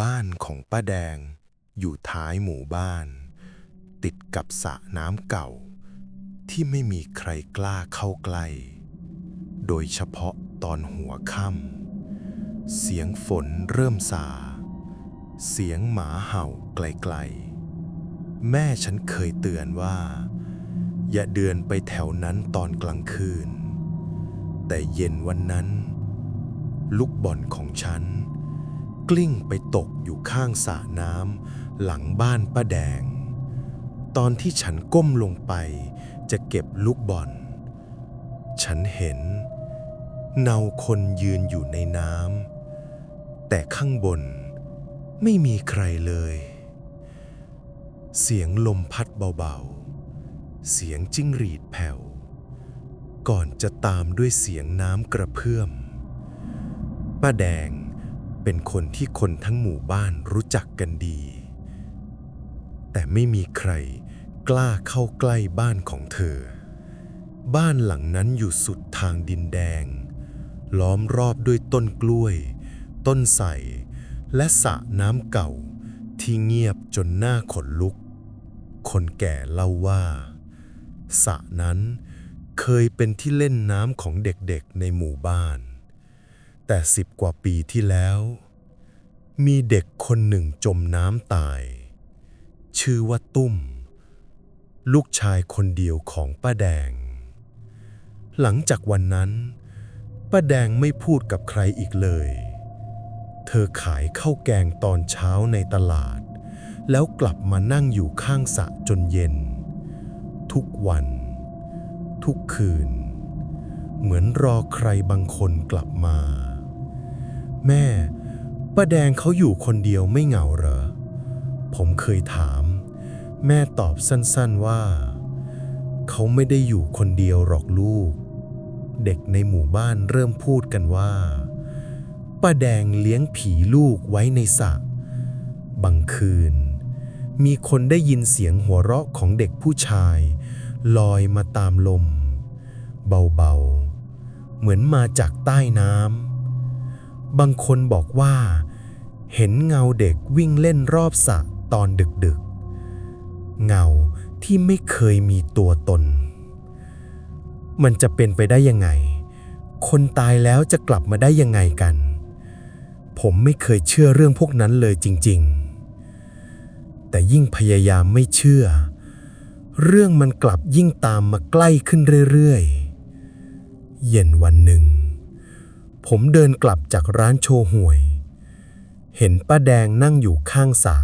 บ้านของป้าแดงอยู่ท้ายหมู่บ้าน ติดกับสระน้ำเก่า ที่ไม่มีใครกล้าเข้าใกล้ โดยเฉพาะตอนหัวค่ำเสียงฝนเริ่มสาเสียงหมาเห่าไกลๆ แม่ฉันเคยเตือนว่า อย่าเดินไปแถวนั้นตอนกลางคืน แต่เย็นวันนั้น ลูกบอลของฉัน กลิ้งไปตกอยู่ข้างสระน้ำหลังบ้านป้าแดง ตอนที่ฉันก้มลงไปจะเก็บลูกบอล ฉันเห็นเงาคนยืนอยู่ในน้ำแต่ข้างบนไม่มีใครเลย เสียงลมพัดเบาๆ เสียงจิ้งหรีดแผ่ว ก่อนจะตามด้วยเสียงน้ำกระเพื่อมป้าแดง เป็นคนที่คนทั้งหมู่บ้านรู้จักกันดี แต่ไม่มีใครกล้าเข้าใกล้บ้านของเธอ บ้านหลังนั้นอยู่สุดทางดินแดง ล้อมรอบด้วยต้นกล้วย ต้นไทรและสระน้ำเก่าที่เงียบจนหน้าขนลุก คนแก่เล่าว่าสระนั้นเคยเป็นที่เล่นน้ำของเด็กๆในหมู่บ้าน แต่สิบกว่าปีที่แล้ว มีเด็กคนหนึ่งจมน้ำตาย ชื่อว่าตุ้ม ลูกชายคนเดียวของป้าแดง หลังจากวันนั้น ป้าแดงไม่พูดกับใครอีกเลย เธอขายข้าวแกงตอนเช้าในตลาด แล้วกลับมานั่งอยู่ข้างสระจนเย็น ทุกวัน ทุกคืน เหมือนรอใครบางคนกลับมา แม่ป้าแดงเขาอยู่คนเดียวไม่เหงาเหรอ ผมเคยถาม แม่ตอบสั้นๆว่า เขาไม่ได้อยู่คนเดียวหรอกลูก เด็กในหมู่บ้านเริ่มพูดกันว่าป้าแดงเลี้ยงผีลูกไว้ในสระบางคืน มีคนได้ยินเสียงหัวเราะของเด็กผู้ชาย ลอยมาตามลม เบาๆ เหมือนมาจากใต้น้ำ บางคนบอกว่า เห็นเงาเด็กวิ่งเล่นรอบสระตอนดึกๆ เงาที่ไม่เคยมีตัวตน มันจะเป็นไปได้ยังไง คนตายแล้วจะกลับมาได้ยังไงกัน ผมไม่เคยเชื่อเรื่องพวกนั้นเลยจริง ๆ แต่ยิ่งพยายามไม่เชื่อ เรื่องมันกลับยิ่งตามมาใกล้ขึ้นเรื่อยๆ เย็นวันหนึ่ง ผมเดินกลับจากร้านโชห่วย เห็นป้าแดงนั่งอยู่ข้างสระ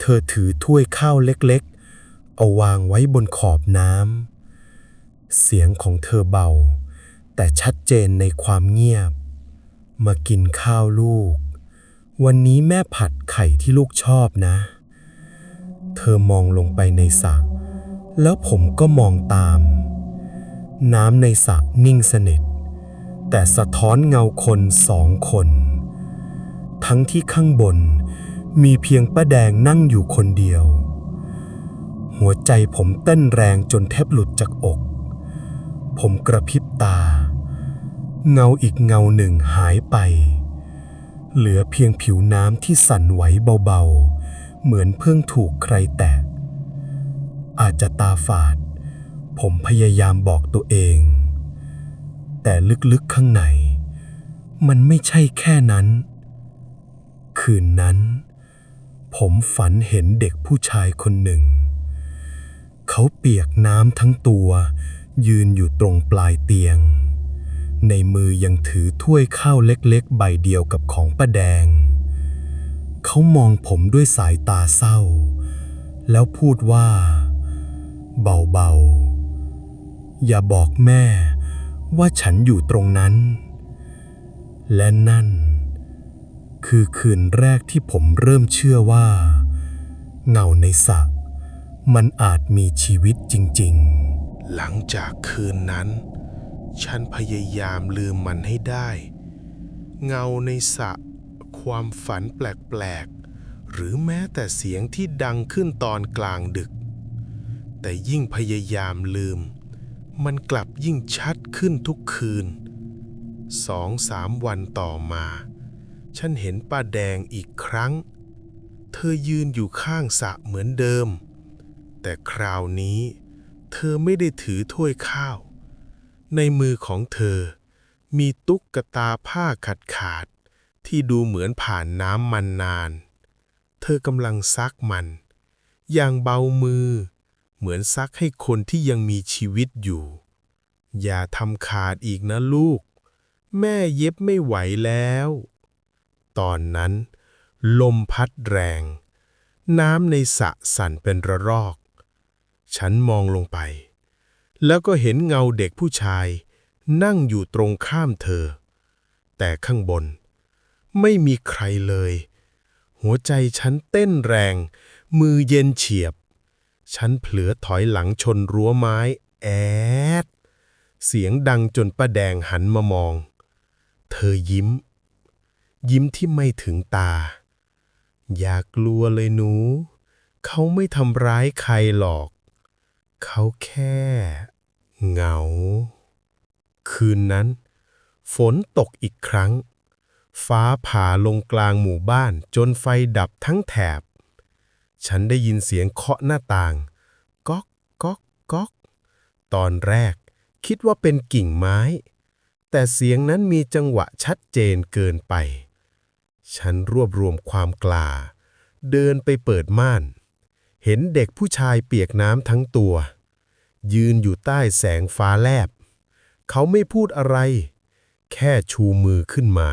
เธอถือถ้วยข้าวเล็กๆ เอาวางไว้บนขอบน้ำ เสียงของเธอเบา แต่ชัดเจนในความเงียบ มากินข้าวลูก วันนี้แม่ผัดไข่ที่ลูกชอบนะ เธอมองลงไปในสระแล้วผมก็มองตาม น้ำในสระนิ่งสนิท แต่สะท้อนเงาคนสองคน ทั้งที่ข้างบนมีเพียงป้าแดงนั่งอยู่คนเดียว หัวใจผมเต้นแรงจนแทบหลุดจากอก ผมกระพริบตา เงาอีกเงาหนึ่งหายไป เหลือเพียงผิวน้ำที่สั่นไหวเบาๆ เหมือนเพิ่งถูกใครแตะอาจจะตาฝาด ผมพยายามบอกตัวเอง แต่ลึกๆข้างใน มันไม่ใช่แค่นั้น คืนนั้น ผมฝันเห็นเด็กผู้ชายคนหนึ่ง เขาเปียกน้ำทั้งตัว ยืนอยู่ตรงปลายเตียง ในมือยังถือถ้วยข้าวเล็กๆ ใบเดียวกับของป้าแดง เขามองผมด้วยสายตาเศร้า แล้วพูดว่า เบาๆอย่าบอกแม่ ว่าฉันอยู่ตรงนั้น และนั่น คือคืนแรกที่ผมเริ่มเชื่อว่า เงาในสระมันอาจมีชีวิตจริง ๆ หลังจากคืนนั้น ฉันพยายามลืมมันให้ได้ เงาในสระความฝันแปลก ๆ หรือแม้แต่เสียงที่ดังขึ้นตอนกลางดึก แต่ยิ่งพยายามลืม มันกลับยิ่งชัดขึ้นทุกคืนสองสามวันต่อมา ฉันเห็นป้าแดงอีกครั้ง เธอยืนอยู่ข้างสระเหมือนเดิม แต่คราวนี้ เธอไม่ได้ถือถ้วยข้าว ในมือของเธอ มีตุ๊กตาผ้าขาดขาดๆที่ดูเหมือนผ่านน้ำมันนาน เธอกำลังซักมัน อย่างเบามือ เหมือนซักให้คนที่ยังมีชีวิตอยู่ อย่าทำขาดอีกนะลูก แม่เย็บไม่ไหวแล้ว ตอนนั้น ลมพัดแรง น้ำในสระสั่นเป็นระรอก ฉันมองลงไป แล้วก็เห็นเงาเด็กผู้ชาย นั่งอยู่ตรงข้ามเธอ แต่ข้างบน ไม่มีใครเลย หัวใจฉันเต้นแรง มือเย็นเฉียบ ฉันเผลอถอยหลังชนรั้วไม้ แอด เสียงดังจนป้าแดงหันมามอง เธอยิ้ม ยิ้มที่ไม่ถึงตา อย่ากลัวเลยหนู เขาไม่ทำร้ายใครหรอก เขาแค่ เหงา คืนนั้น ฝนตกอีกครั้ง ฟ้าผ่าลงกลางหมู่บ้านจนไฟดับทั้งแถบ ฉันได้ยินเสียงเคาะหน้าต่าง ก๊อกก๊อกก๊อก ตอนแรกคิดว่าเป็นกิ่งไม้ แต่เสียงนั้นมีจังหวะชัดเจนเกินไป ฉันรวบรวมความกล้า เดินไปเปิดม่าน เห็นเด็กผู้ชายเปียกน้ำทั้งตัว ยืนอยู่ใต้แสงฟ้าแลบ เขาไม่พูดอะไร แค่ชูมือขึ้นมา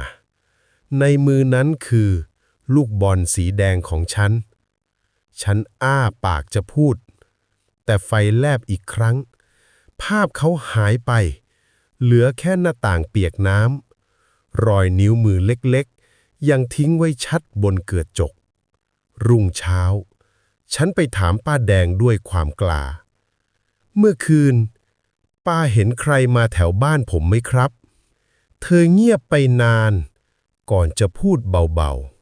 ในมือนั้นคือ ลูกบอลสีแดงของฉัน ฉันอ้าปากจะพูด แต่ไฟแลบอีกครั้ง ภาพเขาหายไป เหลือแค่หน้าต่างเปียกน้ำรอยนิ้วมือเล็กๆ ยังทิ้งไว้ชัดบนเกือดจก รุ่งเช้า ฉันไปถามป้าแดงด้วยความกล้า เมื่อคืน ป้าเห็นใครมาแถวบ้านผมไหมครับ เธอเงียบไปนาน ก่อนจะพูดเบาๆ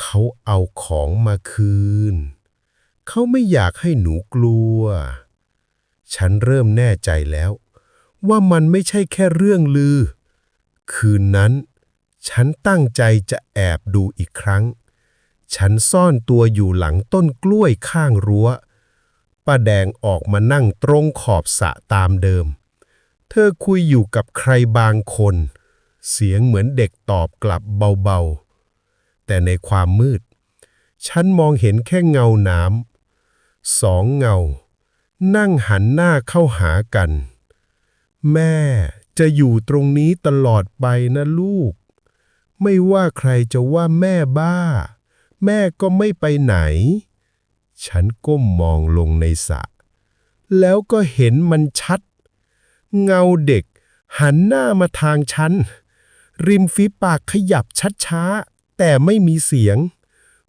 เขาเอาของมาคืน เขาไม่อยากให้หนูกลัว ฉันเริ่มแน่ใจแล้ว ว่ามันไม่ใช่แค่เรื่องลือ คืนนั้น ฉันตั้งใจจะแอบดูอีกครั้ง ฉันซ่อนตัวอยู่หลังต้นกล้วยข้างรั้วป้าแดงออกมานั่งตรงขอบสะตามเดิม เธอคุยอยู่กับใครบางคน เสียงเหมือนเด็กตอบกลับเบาๆ แต่ในความมืด ฉันมองเห็นแค่เงาน้ำสองเงา นั่งหันหน้าเข้าหากัน แม่จะอยู่ตรงนี้ตลอดไปนะลูก ไม่ว่าใครจะว่าแม่บ้า แม่ก็ไม่ไปไหน ฉันก้มมองลงในสระแล้วก็เห็นมันชัด เงาเด็กหันหน้ามาทางฉัน ริมฝีปากขยับช้าๆ แต่ไม่มีเสียง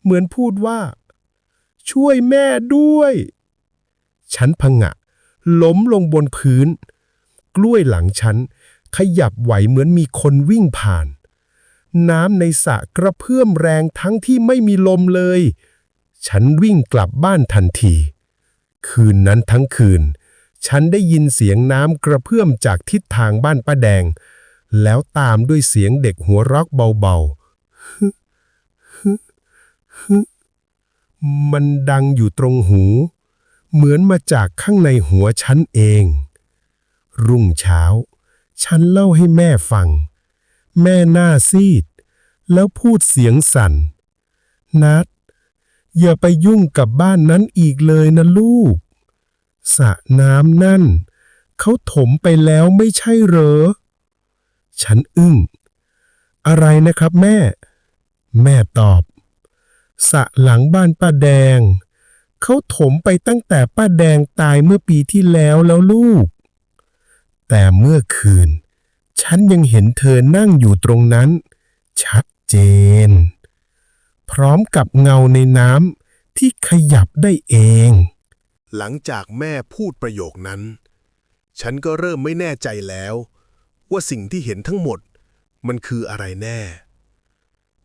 เหมือนพูดว่า ช่วยแม่ด้วย ฉันพงะ ล้มลงบนพื้น กล้วยหลังฉัน ขยับไหวเหมือนมีคนวิ่งผ่าน น้ำในสระกระเพื่อมแรงทั้งที่ไม่มีลมเลย ฉันวิ่งกลับบ้านทันที คืนนั้นทั้งคืน ฉันได้ยินเสียงน้ำกระเพื่อมจากทิศทางบ้านป้าแดง แล้วตามด้วยเสียงเด็กหัวรักเบาๆ ฮึมันดังอยู่ตรงหู เหมือนมาจากข้างในหัวฉันเอง รุ่งเช้า ฉันเล่าให้แม่ฟัง แม่หน้าซีด แล้วพูดเสียงสั่น นัด อย่าไปยุ่งกับบ้านนั้นอีกเลยนะลูกสระน้ำนั่น เขาถมไปแล้วไม่ใช่เหรอ ฉันอึ้ง อะไรนะครับแม่ แม่ตอบ สะหลังบ้านป้าแดง เขาถมไปตั้งแต่ป้าแดงตายเมื่อปีที่แล้วแล้วลูก แต่เมื่อคืน ฉันยังเห็นเธอนั่งอยู่ตรงนั้น ชัดเจน พร้อมกับเงาในน้ำที่ขยับได้เอง หลังจากแม่พูดประโยคนั้น ฉันก็เริ่มไม่แน่ใจแล้ว ว่าสิ่งที่เห็นทั้งหมดมันคืออะไรแน่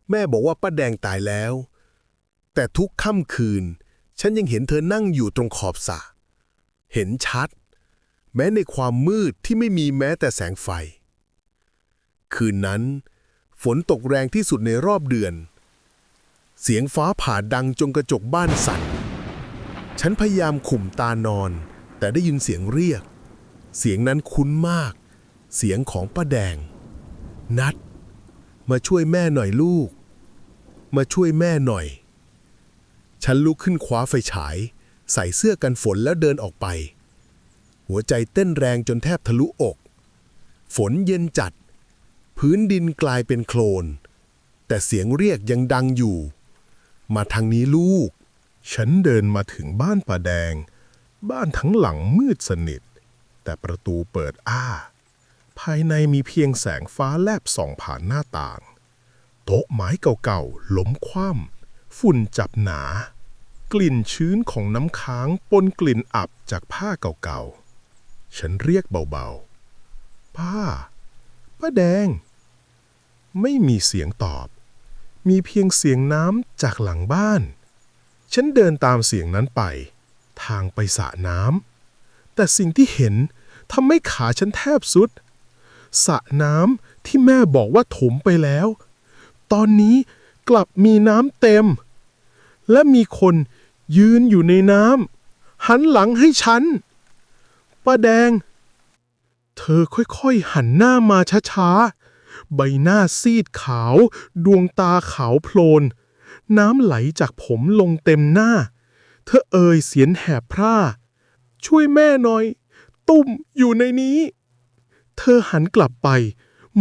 แม่บอกว่าป้าแดงตายแล้ว แต่ทุกค่ำคืน ฉันยังเห็นเธอนั่งอยู่ตรงขอบสระเห็นชัด แม้ในความมืดที่ไม่มีแม้แต่แสงไฟ คืนนั้น ฝนตกแรงที่สุดในรอบเดือน เสียงฟ้าผ่าดังจนกระจกบ้านสั่น ฉันพยายามข่มตานอน แต่ได้ยินเสียงเรียก เสียงนั้นคุ้นมาก เสียงของป้าแดง นัด มาช่วยแม่หน่อยลูก มาช่วยแม่หน่อย ฉันลุกขึ้นคว้าไฟฉาย ใส่เสื้อกันฝนแล้วเดินออกไป หัวใจเต้นแรงจนแทบทะลุอก ฝนเย็นจัด พื้นดินกลายเป็นโคลน แต่เสียงเรียกยังดังอยู่ มาทางนี้ลูก ฉันเดินมาถึงบ้านป่าแดง บ้านทั้งหลังมืดสนิท แต่ประตูเปิดอ้า ภายในมีเพียงแสงฟ้าแลบส่องผ่านหน้าต่าง โต๊ะไม้เก่าๆล้มคว่ำ ฝุ่นจับหนา กลิ่นชื้นของน้ำค้างปนกลิ่นอับจากผ้าเก่าๆ ฉันเรียกเบาๆ ป้า ป้าแดง ไม่มีเสียงตอบ มีเพียงเสียงน้ำจากหลังบ้าน ฉันเดินตามเสียงนั้นไป ทางไปสระน้ำ แต่สิ่งที่เห็นทำให้ขาฉันแทบสุดสระน้ำที่แม่บอกว่าถมไปแล้ว ตอนนี้ กลับมีน้ำเต็ม และมีคนยืนอยู่ในน้ำหันหลังให้ฉัน ป้าแดง เธอค่อยๆหันหน้ามาช้าๆ ใบหน้าซีดขาว ดวงตาขาวโพลน น้ำไหลจากผมลงเต็มหน้า เธอเอ่ยเสียงแหบพร่า ช่วยแม่หน่อย ตุ้มอยู่ในนี้ เธอหันกลับไป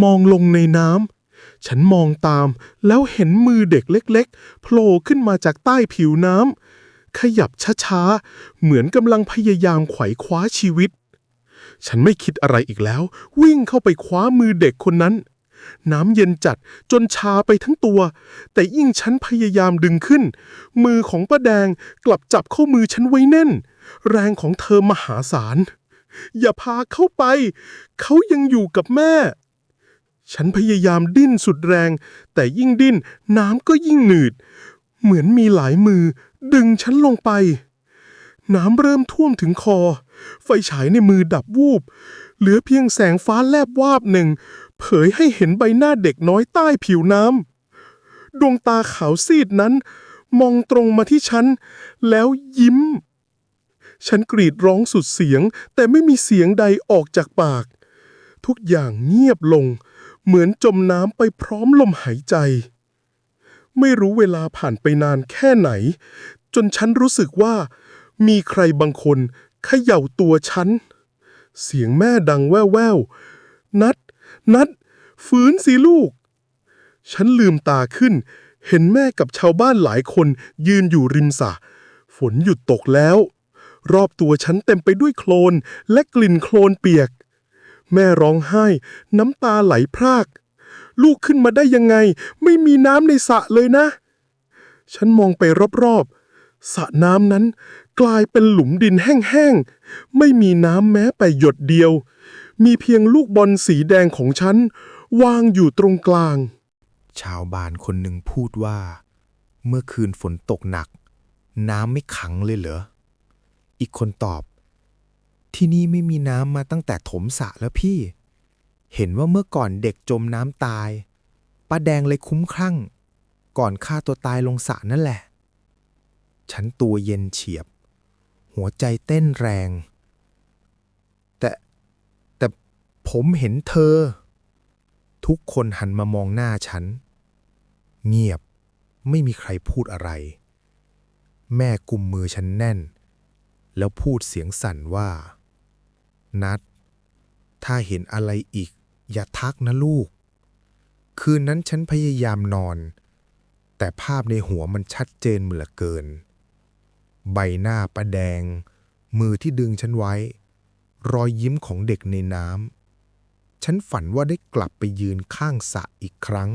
มองลงในน้ำ ฉันมองตามแล้วเห็นมือเด็กเล็กๆโผล่ขึ้นมาจากใต้ผิวน้ำขยับช้าๆ เหมือนกำลังพยายามไขว่คว้าชีวิต ฉันไม่คิดอะไรอีกแล้ว วิ่งเข้าไปคว้ามือเด็กคนนั้น น้ำเย็นจัดจนชาไปทั้งตัว แต่ยิ่งฉันพยายามดึงขึ้น มือของป้าแดงกลับจับเข้ามือฉันไว้แน่น แรงของเธอมหาศาลอย่าพาเข้าไป เขายังอยู่กับแม่ ฉันพยายามดิ้นสุดแรง แต่ยิ่งดิ้นน้ำก็ยิ่งหนืด เหมือนมีหลายมือ ดึงฉันลงไป น้ำเริ่มท่วมถึงคอ ไฟฉายในมือดับวูบ เหลือเพียงแสงฟ้าแลบวาบหนึ่ง เผยให้เห็นใบหน้าเด็กน้อยใต้ผิวน้ำดวงตาขาวซีดนั้น มองตรงมาที่ฉัน แล้วยิ้ม ฉันกรีดร้องสุดเสียง แต่ไม่มีเสียงใดออกจากปาก ทุกอย่างเงียบลง เหมือนจมน้ำไปพร้อมลมหายใจ ไม่รู้เวลาผ่านไปนานแค่ไหน จนฉันรู้สึกว่า มีใครบางคนเขย่าตัวฉัน เสียงแม่ดังแว่วๆ นัด นัด ฟื้นสิลูก ฉันลืมตาขึ้น เห็นแม่กับชาวบ้านหลายคนยืนอยู่ริมสระฝนหยุดตกแล้ว รอบตัวฉันเต็มไปด้วยโคลนและกลิ่นโคลนเปียก แม่ร้องไห้ น้ำตาไหลพราก ลูกขึ้นมาได้ยังไง ไม่มีน้ำในสระเลยนะ ฉันมองไปรอบๆสระน้ำนั้นกลายเป็นหลุมดินแห้งๆ ไม่มีน้ำแม้แต่หยดเดียว มีเพียงลูกบอลสีแดงของฉัน วางอยู่ตรงกลาง ชาวบ้านคนหนึ่งพูดว่า เมื่อคืนฝนตกหนัก น้ำไม่ขังเลยเหรอ อีกคนตอบ ที่นี่ไม่มีน้ำมาตั้งแต่ถมสระแล้วพี่ เห็นว่าเมื่อก่อนเด็กจมน้ำตาย ป้าแดงเลยคุ้มคลั่ง ก่อนฆ่าตัวตายลงสระนั่นแหละ ฉันตัวเย็นเฉียบ หัวใจเต้นแรง แต่แต่ผมเห็นเธอ ทุกคนหันมามองหน้าฉัน เงียบไม่มีใครพูดอะไร แม่กุมมือฉันแน่น แล้วพูดเสียงสั่นว่า นัด ถ้าเห็นอะไรอีก อย่าทักนะลูก คืนนั้นฉันพยายามนอน แต่ภาพในหัวมันชัดเจนเหลือเกิน ใบหน้าประแดง มือที่ดึงฉันไว้ รอยยิ้มของเด็กในน้ำ ฉันฝันว่าได้กลับไปยืนข้างสระอีกครั้ง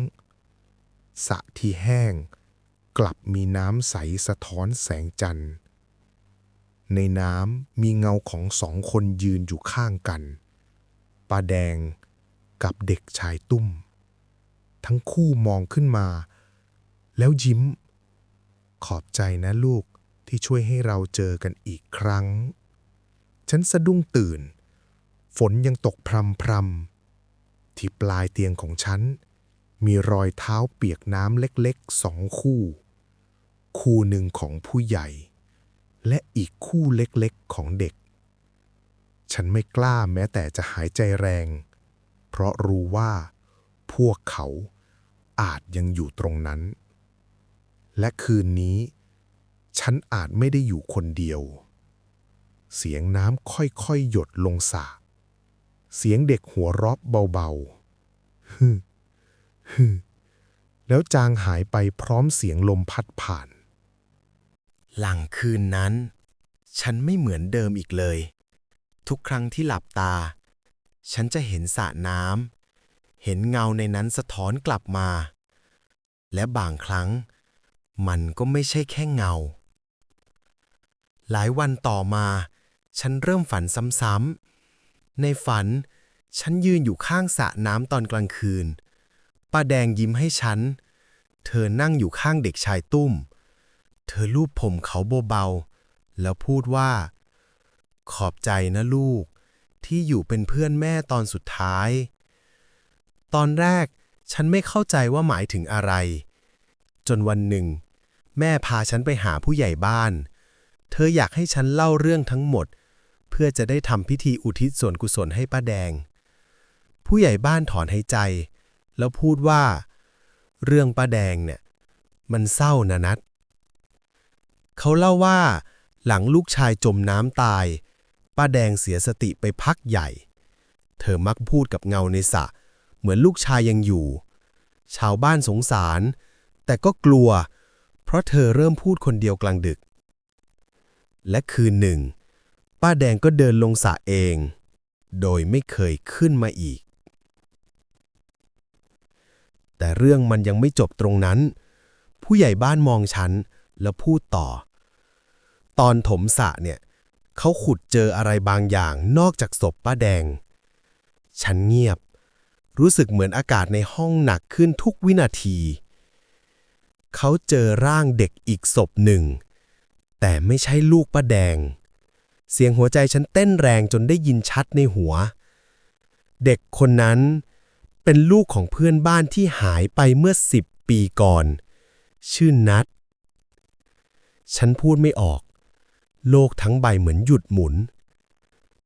สระที่แห้ง กลับมีน้ำใสสะท้อนแสงจันทร์ ในน้ำมีเงาของสองคนยืนอยู่ข้างกันปาแดงกับเด็กชายตุ้ม ทั้งคู่มองขึ้นมา แล้วยิ้ม ขอบใจนะลูกที่ช่วยให้เราเจอกันอีกครั้ง ฉันสะดุ้งตื่น ฝนยังตกพรำพรำที่ปลายเตียงของฉัน มีรอยเท้าเปียกน้ำเล็กๆสองคู่ คู่หนึ่งของผู้ใหญ่ และอีกคู่เล็กๆของเด็ก ฉันไม่กล้าแม้แต่จะหายใจแรง เพราะรู้ว่า พวกเขาอาจยังอยู่ตรงนั้น และคืนนี้ ฉันอาจไม่ได้อยู่คนเดียว เสียงน้ำค่อยๆหยดลงสระเสียงเด็กหัวเราะเบาๆฮึฮึแล้วจางหายไปพร้อมเสียงลมพัดผ่าน หลังคืนนั้น ฉันไม่เหมือนเดิมอีกเลย ทุกครั้งที่หลับตา ฉันจะเห็นสระน้ำเห็นเงาในนั้นสะท้อนกลับมา และบางครั้ง มันก็ไม่ใช่แค่เงา หลายวันต่อมา ฉันเริ่มฝันซ้ำๆในฝัน ฉันยืนอยู่ข้างสระน้ำตอนกลางคืนป้าแดงยิ้มให้ฉัน เธอนั่งอยู่ข้างเด็กชายตุ้ม เธอลูบผมเขาเบาๆ แล้วพูดว่า ขอบใจนะลูก ที่อยู่เป็นเพื่อนแม่ตอนสุดท้าย ตอนแรกฉันไม่เข้าใจว่าหมายถึงอะไร จนวันหนึ่ง แม่พาฉันไปหาผู้ใหญ่บ้าน เธออยากให้ฉันเล่าเรื่องทั้งหมด เพื่อจะได้ทำพิธีอุทิศส่วนกุศลให้ป้าแดง ผู้ใหญ่บ้านถอนหายใจ แล้วพูดว่า เรื่องป้าแดงเนี่ย มันเศร้านะนัด เขาเล่าว่า หลังลูกชายจมน้ำตาย ป้าแดงเสียสติไปพักใหญ่ เธอมักพูดกับเงาในสระเหมือนลูกชายยังอยู่ ชาวบ้านสงสาร แต่ก็กลัว เพราะเธอเริ่มพูดคนเดียวกลางดึก และคืนหนึ่ง ป้าแดงก็เดินลงสระเอง โดยไม่เคยขึ้นมาอีก แต่เรื่องมันยังไม่จบตรงนั้น ผู้ใหญ่บ้านมองฉัน แล้วพูดต่อ ตอนถมสะเนี่ยเขาขุดเจออะไรบางอย่างนอกจากศพป้าแดง ฉันเงียบ รู้สึกเหมือนอากาศในห้องหนักขึ้นทุกวินาที เขาเจอร่างเด็กอีกศพหนึ่ง แต่ไม่ใช่ลูกป้าแดง เสียงหัวใจฉันเต้นแรงจนได้ยินชัดในหัว เด็กคนนั้นเป็นลูกของเพื่อนบ้านที่หายไปเมื่อสิบปีก่อน ชื่อนัท ฉันพูดไม่ออก โลกทั้งใบเหมือนหยุดหมุน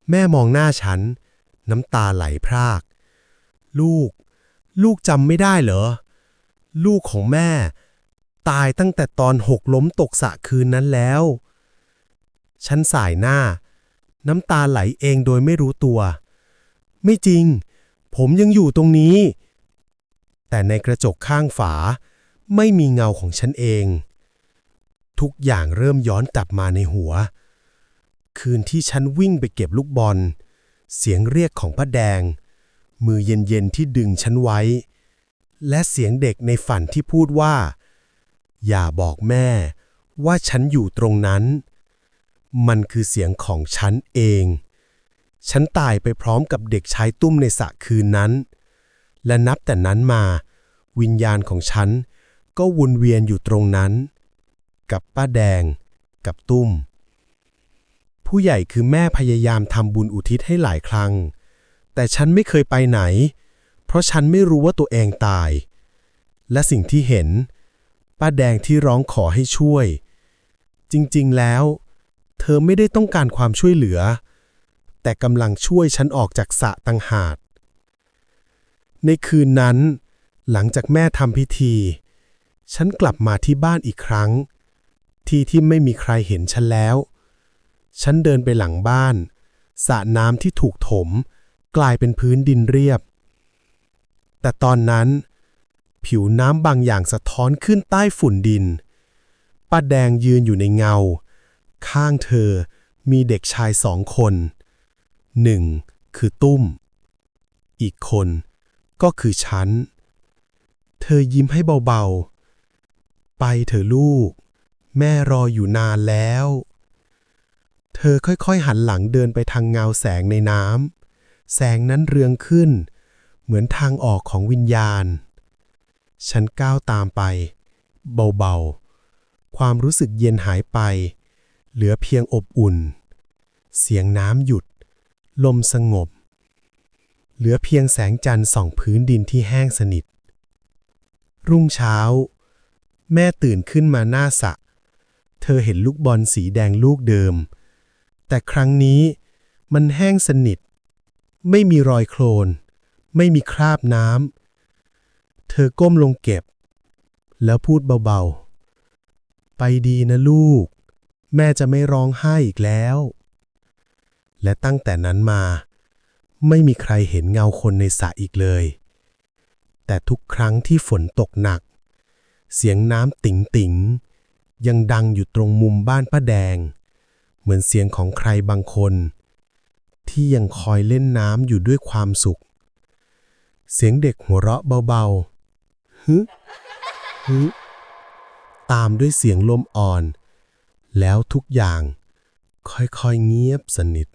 แม่มองหน้าฉัน น้ำตาไหลพราก ลูก ลูกจำไม่ได้เหรอ ลูกของแม่ ตายตั้งแต่ตอนหกล้มตกสะคืนนั้นแล้ว ฉันสายหน้า น้ำตาไหลเองโดยไม่รู้ตัว ไม่จริง ผมยังอยู่ตรงนี้ แต่ในกระจกข้างฝาไม่มีเงาของฉันเอง ทุกอย่างเริ่มย้อนกลับมาในหัว คืนที่ฉันวิ่งไปเก็บลูกบอล เสียงเรียกของป้าแดง มือเย็นๆที่ดึงฉันไว้ และเสียงเด็กในฝันที่พูดว่า อย่าบอกแม่ว่าฉันอยู่ตรงนั้น มันคือเสียงของฉันเอง ฉันตายไปพร้อมกับเด็กชายตุ้มในสระคืนนั้น และนับแต่นั้นมา วิญญาณของฉันก็วนเวียนอยู่ตรงนั้น กับป้าแดง กับตุ้ม ผู้ใหญ่คือแม่พยายามทำบุญอุทิศให้หลายครั้ง แต่ฉันไม่เคยไปไหน เพราะฉันไม่รู้ว่าตัวเองตาย และสิ่งที่เห็น ป้าแดงที่ร้องขอให้ช่วย จริงๆแล้ว เธอไม่ได้ต้องการความช่วยเหลือ แต่กำลังช่วยฉันออกจากสะตังหากในคืนนั้น หลังจากแม่ทำพิธีฉันกลับมาที่บ้านอีกครั้ง ที่ที่ไม่มีใครเห็นฉันแล้ว ฉันเดินไปหลังบ้านสระน้ำที่ถูกถม กลายเป็นพื้นดินเรียบ แต่ตอนนั้น ผิวน้ำบางอย่างสะท้อนขึ้นใต้ฝุ่นดิน ป้าแดงยืนอยู่ในเงา ข้างเธอมีเด็กชายสองคนหนึ่งคือตุ้ม อีกคนก็คือฉัน เธอยิ้มให้เบาๆ ไปเถอะลูก แม่รออยู่นานแล้ว เธอค่อยๆหันหลังเดินไปทางเงาแสงในน้ำ แสงนั้นเรืองขึ้น เหมือนทางออกของวิญญาณ ฉันก้าวตามไป เบาๆ ความรู้สึกเย็นหายไป เหลือเพียงอบอุ่น เสียงน้ำหยุด ลมสงบ เหลือเพียงแสงจันทร์ส่องพื้นดินที่แห้งสนิท รุ่งเช้าแม่ตื่นขึ้นมาหน้าสระ เธอเห็นลูกบอลสีแดงลูกเดิม แต่ครั้งนี้มันแห้งสนิท ไม่มีรอยโคลน ไม่มีคราบน้ำ เธอก้มลงเก็บ แล้วพูดเบาๆ ไปดีนะลูก แม่จะไม่ร้องไห้อีกแล้ว และตั้งแต่นั้นมา ไม่มีใครเห็นเงาคนในสระอีกเลย แต่ทุกครั้งที่ฝนตกหนัก เสียงน้ำติ๋งติ๋ง ยังดังอยู่ตรงมุมบ้านป้าแดง เหมือนเสียงของใครบางคน ที่ยังคอยเล่นน้ำอยู่ด้วยความสุข เสียงเด็กหัวเราะเบาๆฮึฮึตามด้วยเสียงลมอ่อน แล้วทุกอย่างค่อยๆเงียบสนิท